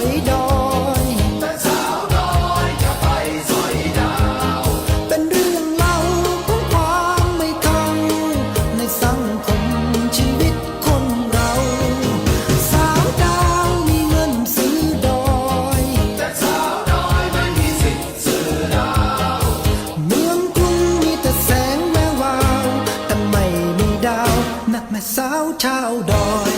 สาวดอยจะไปสอยดาว เป็นเรื่องเล่าของความไม่เข้าในสังคมชีวิตคนเรา สาวดาวมีเงินซื้อดอย แต่สาวดอยไม่มีสิทธิ์ซื้อดาว เมืองกรุงมีแต่แสงแวววาว แต่ไม่มีดาวนะแม่สาวชาวดอย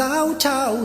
sao chào